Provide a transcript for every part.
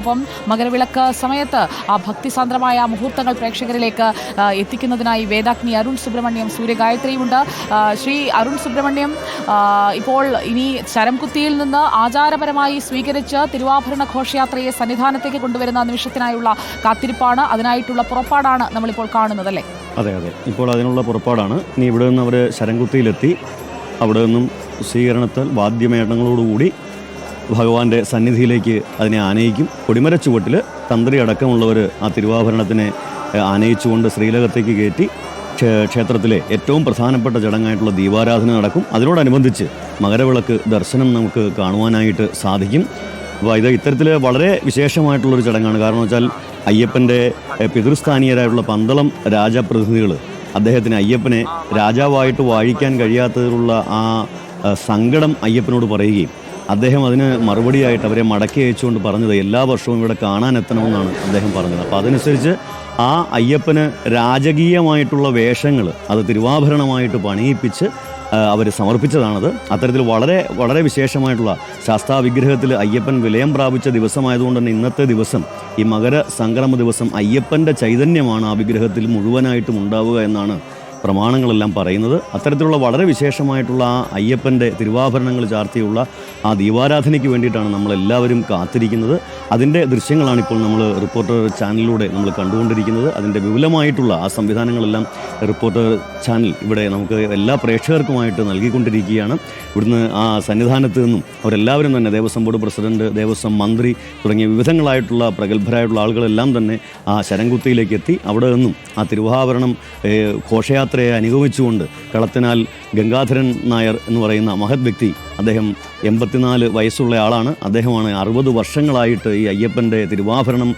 ഒപ്പം മകരവിളക്ക് സമയത്ത് ആ ഭക്തിസാന്ദ്രമായ മുഹൂർത്തങ്ങൾ പ്രേക്ഷകരിലേക്ക് എത്തിക്കുന്നതിനായി വേദാഗ്നി അരുൺ സുബ്രഹ്മണ്യം സൂര്യഗായത്രിയുമുണ്ട് ശ്രീ അരുൺ സുബ്രഹ്മണ്യം ഇപ്പോൾ ഇനി ചരംകുത്തിയിൽ നിന്ന് ആചാരപരമായി സ്വീകരിച്ച് തിരുവാഭരണ ഘോഷയാത്രയെ സന്നിധാനത്തേക്ക് കൊണ്ടുവരുന്ന നിമിഷത്തിനായുള്ള കാത്തിരിപ്പാണ്. അതിനായിട്ടുള്ള പുറപ്പാടാണ് നമ്മളിപ്പോൾ കാണുന്നത് അല്ലേ? അതെ അതെ. ഇപ്പോൾ അതിനുള്ള പുറപ്പാടാണ്. ഇനി ഇവിടെ നിന്ന് അവർ ശരംകുത്തിയിലെത്തി. അവിടെ നിന്നും സ്വീകരണത്തിൽ വാദ്യമേളങ്ങളോടുകൂടി ഭഗവാന്റെ സന്നിധിയിലേക്ക് അതിനെ ആനയിക്കും. കൊടിമര ചുവട്ടിൽ തന്ത്രി അടക്കമുള്ളവർ ആ തിരുവാഭരണത്തിനെ ആനയിച്ചുകൊണ്ട് ശ്രീലകത്തേക്ക് കയറ്റി ക്ഷേത്രത്തിലെ ഏറ്റവും പ്രധാനപ്പെട്ട ചടങ്ങായിട്ടുള്ള ദീപാരാധന നടക്കും. അതിനോടനുബന്ധിച്ച് മകരവിളക്ക് ദർശനം നമുക്ക് കാണുവാനായിട്ട് സാധിക്കും. അപ്പോൾ ഇത് ഇത്തരത്തിൽ വളരെ വിശേഷമായിട്ടുള്ളൊരു ചടങ്ങാണ്. കാരണം വെച്ചാൽ അയ്യപ്പന്റെ പിതൃസ്ഥാനീയരായിട്ടുള്ള പന്തളം രാജപ്രതിനിധികൾ അദ്ദേഹത്തിന് അയ്യപ്പനെ രാജാവായിട്ട് വാഴിക്കാൻ കഴിയാത്തതിലുള്ള ആ സങ്കടം അയ്യപ്പനോട് പറയുകയും അദ്ദേഹം അതിന് മറുപടിയായിട്ട് അവരെ മടക്കി അയച്ചുകൊണ്ട് പറഞ്ഞത് എല്ലാ വർഷവും ഇവിടെ കാണാൻ എത്തണമെന്നാണ് അദ്ദേഹം പറഞ്ഞത്. അപ്പോൾ അതനുസരിച്ച് ആ അയ്യപ്പന് രാജകീയമായിട്ടുള്ള വേഷങ്ങൾ അത് തിരുവാഭരണമായിട്ട് പണിയിപ്പിച്ച് അവർ സമർപ്പിച്ചതാണത്. അത്തരത്തിൽ വളരെ വളരെ വിശേഷമായിട്ടുള്ള ശാസ്താ വിഗ്രഹത്തിൽ അയ്യപ്പൻ വിലയം പ്രാപിച്ച ദിവസമായതുകൊണ്ട് തന്നെ ഇന്നത്തെ ദിവസം ഈ മകര സംക്രമ ദിവസം അയ്യപ്പന്റെ ചൈതന്യമാണ് ആ വിഗ്രഹത്തിൽ മുഴുവനായിട്ടും ഉണ്ടാവുക എന്നാണ് പ്രമാണങ്ങളെല്ലാം പറയുന്നത്. അത്തരത്തിലുള്ള വളരെ വിശേഷമായിട്ടുള്ള ആ അയ്യപ്പന്റെ തിരുവാഭരണങ്ങൾ ചാർത്തിയുള്ള ആ ദീപാരാധനയ്ക്ക് വേണ്ടിയിട്ടാണ് നമ്മളെല്ലാവരും കാത്തിരിക്കുന്നത്. അതിന്റെ ദൃശ്യങ്ങളാണ് ഇപ്പോൾ നമ്മൾ റിപ്പോർട്ടർ ചാനലിലൂടെ നമ്മൾ കണ്ടുകൊണ്ടിരിക്കുന്നത്. അതിന്റെ വിപുലമായിട്ടുള്ള ആ സംവിധാനങ്ങളെല്ലാം റിപ്പോർട്ടർ ചാനൽ ഇവിടെ നമുക്ക് എല്ലാ പ്രേക്ഷകർക്കുമായിട്ട് നൽകിക്കൊണ്ടിരിക്കുകയാണ്. ഇവിടുന്ന് ആ സന്നിധാനത്ത് നിന്നും അവരെല്ലാവരും തന്നെ ദേവസ്വം ബോർഡ് പ്രസിഡന്റ് ദേവസ്വം മന്ത്രി തുടങ്ങിയ വിവിധങ്ങളായിട്ടുള്ള പ്രഗത്ഭരായിട്ടുള്ള ആളുകളെല്ലാം തന്നെ ആ ശരംകുത്തിയിലേക്ക് എത്തി അവിടെ നിന്നും ആ തിരുവാഭരണം ഏഹ്, ഘോഷയാത്രയെ അനുഗമിച്ചുകൊണ്ട് കളത്തിനാൽ ഗംഗാധരൻ നായർ എന്ന് പറയുന്ന മഹത് വ്യക്തി അദ്ദേഹം എൺപത്തിനാല് വയസ്സുള്ള ആളാണ്. അദ്ദേഹമാണ് അറുപത് വർഷങ്ങളായിട്ട് ഈ അയ്യപ്പന്റെ തിരുവാഭരണം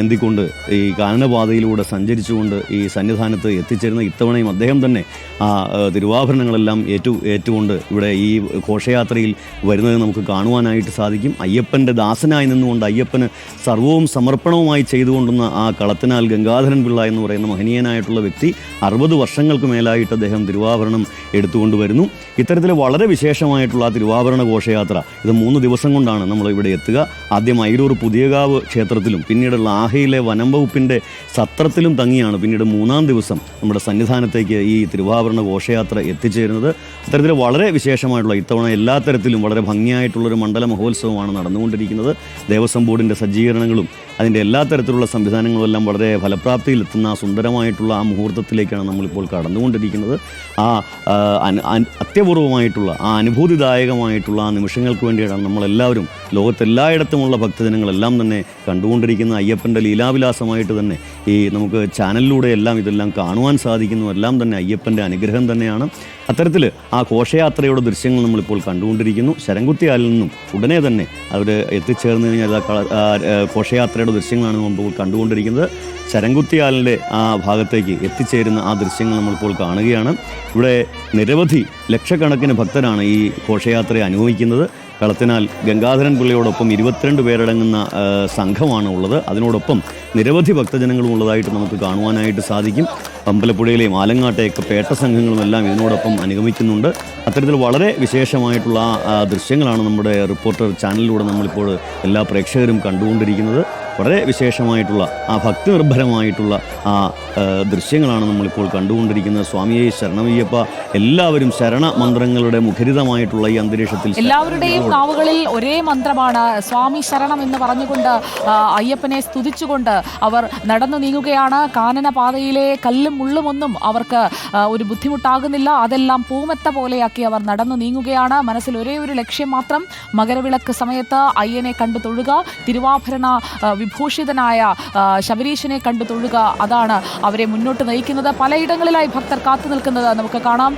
എന്തിക്കൊണ്ട് ഈ കാനനപാതയിലൂടെ സഞ്ചരിച്ചുകൊണ്ട് ഈ സന്നിധാനത്ത് എത്തിച്ചേരുന്ന ഇത്തവണയും അദ്ദേഹം തന്നെ ആ തിരുവാഭരണങ്ങളെല്ലാം ഏറ്റു ഏറ്റുകൊണ്ട് ഇവിടെ ഈ ഘോഷയാത്രയിൽ വരുന്നത് നമുക്ക് കാണുവാനായിട്ട് സാധിക്കും. അയ്യപ്പന്റെ ദാസനായി നിന്നുകൊണ്ട് അയ്യപ്പന് സർവവും സമർപ്പണവുമായി ചെയ്തുകൊണ്ടുന്ന ആ കളത്തിനാൽ ഗംഗാധരൻ പിള്ള എന്ന് പറയുന്ന മഹനീയനായിട്ടുള്ള വ്യക്തി അറുപത് വർഷങ്ങൾക്ക് മേലായിട്ട് അദ്ദേഹം തിരുവാഭരണം എടുത്തുകൊണ്ടുവരുന്നു. ഇത്തരത്തിൽ വളരെ വിശേഷമായിട്ടുള്ള ആ തിരുവാഭരണ ഘോഷയാത്ര ഇത് മൂന്ന് ദിവസം കൊണ്ടാണ് നമ്മൾ ഇവിടെ എത്തുക. ആദ്യം അയിരൂർ പുതിയകാവ് ക്ഷേത്രത്തിലും പിന്നീടുള്ള ആഹയിലെ വനം വകുപ്പിന്റെ സത്രത്തിലും തങ്ങിയാണ് പിന്നീട് മൂന്നാം ദിവസം നമ്മുടെ സന്നിധാനത്തേക്ക് ഈ തിരുവാഭരണ ഘോഷയാത്ര എത്തിച്ചേരുന്നത്. അത്തരത്തിൽ വളരെ വിശേഷമായിട്ടുള്ള ഇത്തവണ എല്ലാ തരത്തിലും വളരെ ഭംഗിയായിട്ടുള്ളൊരു മണ്ഡല മഹോത്സവമാണ് നടന്നുകൊണ്ടിരിക്കുന്നത്. ദേവസ്വം ബോർഡിന്റെ സജ്ജീകരണങ്ങളും അതിന്റെ എല്ലാ തരത്തിലുള്ള സംവിധാനങ്ങളും എല്ലാം വളരെ ഫലപ്രാപ്തിയിലെത്തുന്ന സുന്ദരമായിട്ടുള്ള ആ മുഹൂർത്തത്തിലേക്കാണ് നമ്മളിപ്പോൾ കടന്നുകൊണ്ടിരിക്കുന്നത്. ആ അത്യപൂർവമായിട്ടുള്ള ആ അനുഭൂതിദായകമായിട്ടുള്ള ആ നിമിഷങ്ങൾക്ക് വേണ്ടിയാണ് നമ്മളെല്ലാവരും ലോകത്തെല്ലായിടത്തുമുള്ള ഭക്തജനങ്ങളെല്ലാം തന്നെ കണ്ടുകൊണ്ടിരിക്കുന്ന അയ്യപ്പന്റെ ലീലാവിലാസമായിട്ട് തന്നെ ഈ നമുക്ക് ചാനലിലൂടെ എല്ലാം ഇതെല്ലാം കാണുവാൻ സാധിക്കുന്നു. എല്ലാം തന്നെ അയ്യപ്പന്റെ അനുഗ്രഹം തന്നെയാണ്. അത്തരത്തിൽ ആ ഘോഷയാത്രയുടെ ദൃശ്യങ്ങൾ നമ്മളിപ്പോൾ കണ്ടുകൊണ്ടിരിക്കുന്നു. ശരംകുത്തിയാലിൽ നിന്നും ഉടനെ തന്നെ അവർ എത്തിച്ചേർന്ന് കഴിഞ്ഞാൽ ഘോഷയാത്രയുടെ ദൃശ്യങ്ങളാണ് നമ്മൾ കണ്ടുകൊണ്ടിരിക്കുന്നത്. ശരംകുത്തിയാലിന്റെ ആ ഭാഗത്തേക്ക് എത്തിച്ചേരുന്ന ആ ദൃശ്യങ്ങൾ നമ്മളിപ്പോൾ കാണുകയാണ്. ഇവിടെ നിരവധി ലക്ഷക്കണക്കിന് ഭക്തരാണ് ഈ ഘോഷയാത്രയെ അനുഭവിക്കുന്നത്. കളത്തിനാൽ ഗംഗാധരൻ പിള്ളയോടൊപ്പം ഇരുപത്തിരണ്ട് പേരടങ്ങുന്ന സംഘമാണ് ഉള്ളത്. അതിനോടൊപ്പം നിരവധി ഭക്തജനങ്ങളും ഉള്ളതായിട്ട് നമുക്ക് കാണുവാനായിട്ട് സാധിക്കും. അമ്പലപ്പുഴയിലെയും ആലങ്ങാട്ടെയൊക്കെ പേട്ട സംഘങ്ങളും എല്ലാം ഇതിനോടൊപ്പം അനുഗമിക്കുന്നുണ്ട്. അത്തരത്തിൽ വളരെ വിശേഷമായിട്ടുള്ള ദൃശ്യങ്ങളാണ് നമ്മുടെ റിപ്പോർട്ടർ ചാനലിലൂടെ നമ്മളിപ്പോൾ എല്ലാ പ്രേക്ഷകരും കണ്ടുകൊണ്ടിരിക്കുന്നത്. വളരെ വിശേഷമായിട്ടുള്ള ആ ഭക്തി നിർഭരമായിട്ടുള്ള ആ ദൃശ്യങ്ങളാണ് നമ്മളിപ്പോൾ കണ്ടുകൊണ്ടിരിക്കുന്നത്. സ്വാമിയെ ശരണമയ്യപ്പ എല്ലാവരും ശരണ മന്ത്രങ്ങളുടെ മുഖരിതമായിട്ടുള്ള ഈ അന്തരീക്ഷത്തിൽ എല്ലാവരുടെയും നാവുകളിൽ ഒരേ മന്ത്രമാണ്. സ്വാമി ശരണം എന്ന് പറഞ്ഞുകൊണ്ട് അയ്യപ്പനെ സ്തുതിച്ചുകൊണ്ട് അവർ നടന്നു നീങ്ങുകയാണ്. കാനന പാതയിലെ കല്ലും മുള്ളുമൊന്നും അവർക്ക് ഒരു ബുദ്ധിമുട്ടാകുന്നില്ല. അതെല്ലാം പൂമെത്ത പോലെയാക്കി അവർ നടന്നു നീങ്ങുകയാണ്. മനസ്സിൽ ഒരേ ഒരു ലക്ഷ്യം മാത്രം മകരവിളക്ക് സമയത്ത് അയ്യനെ കണ്ടു തൊഴുക. തിരുവാഭരണ വിഭൂഷിതനായ ശബരീശനെ കണ്ടു തൊഴുക അതാണ് അവരെ മുന്നോട്ട് നയിക്കുന്നത്. പലയിടങ്ങളിലായി ഭക്തർ കാത്തു നിൽക്കുന്നത് നമുക്ക് കാണാം.